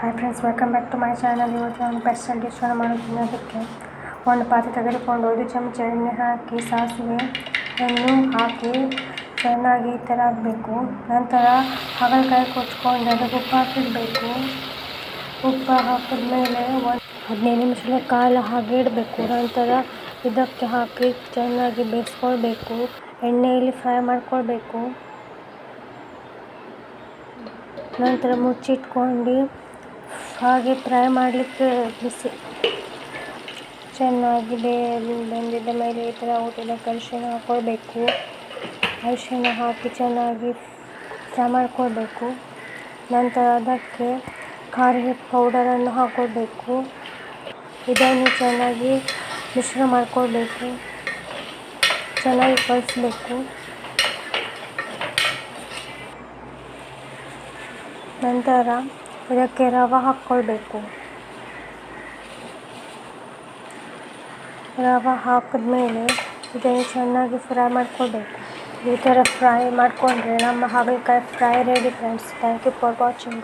Hi friends welcome back to my channel ಇವತ್ತು ಒಂದು pastel ಡಿಶನ್ನು ಮಾಡೋದು ಅದಕ್ಕೆ ಒಂದು ಪಾತ್ರೆ ತೆಗೆದುಕೊಂಡು ಐದು ಚಮಚ ಎಣ್ಣೆ ಹಾಕಿ, ಸಾಸಿವೆ ಎಣ್ಣೆ ಹಾಕಿ ಚೆನ್ನಾಗಿ ಈ ಥರ ಹಾಕಬೇಕು. ನಂತರ ಹಾಗಲಕಾಯಿ ಕೊಚ್ಕೊಂಡು ಅದಕ್ಕೆ ಉಪ್ಪು ಹಾಕಿಡಬೇಕು. ಉಪ್ಪು ಹಾಕಿದ್ಮೇಲೆ ಒಂದು ಹದಿನೈದು ನಿಮಿಷದ ಕಾಲ ಹಾಗೆ ಇಡಬೇಕು. ನಂತರ ಇದಕ್ಕೆ ಹಾಕಿ ಚೆನ್ನಾಗಿ ಬೇಯಿಸ್ಕೊಳ್ಬೇಕು. ಎಣ್ಣೆಯಲ್ಲಿ ಫ್ರೈ ಮಾಡ್ಕೊಳ್ಬೇಕು. ನಂತರ ಮುಚ್ಚಿಟ್ಕೊಂಡು ಹಾಗೆ ಫ್ರೈ ಮಾಡಲಿಕ್ಕೆ ಬಿಸಿ. ಚೆನ್ನಾಗಿ ಬೆಂದಿದ್ದ ಮೇಲೆ ಈ ಥರ ಊಟದ ಅರಿಶಿನ ಹಾಕ್ಕೊಳ್ಬೇಕು ಅರಿಶಿಣ ಹಾಕಿ ಚೆನ್ನಾಗಿ ಫ್ರೈ ಮಾಡ್ಕೊಳ್ಬೇಕು. ನಂತರ ಅದಕ್ಕೆ ಖಾರದ ಪೌಡರನ್ನು ಹಾಕ್ಕೊಳ್ಬೇಕು ಇದನ್ನು ಚೆನ್ನಾಗಿ ಮಿಶ್ರ ಮಾಡ್ಕೊಳ್ಬೇಕು. ಚೆನ್ನಾಗಿ ಕಲಿಸ್ಬೇಕು. ನಂತರ ಇದಕ್ಕೆ ರವೆ ಹಾಕ್ಕೊಳ್ಬೇಕು. ರವೆ ಹಾಕಿದ್ಮೇಲೆ ಇದನ್ನು ಚೆನ್ನಾಗಿ ಫ್ರೈ ಮಾಡ್ಕೊಳ್ಬೇಕು. ಈ ಥರ ಫ್ರೈ ಮಾಡಿಕೊಂಡ್ರೆ ನಮ್ಮ ಹಾಗಲಕಾಯಿ fry ready friends thank you for watching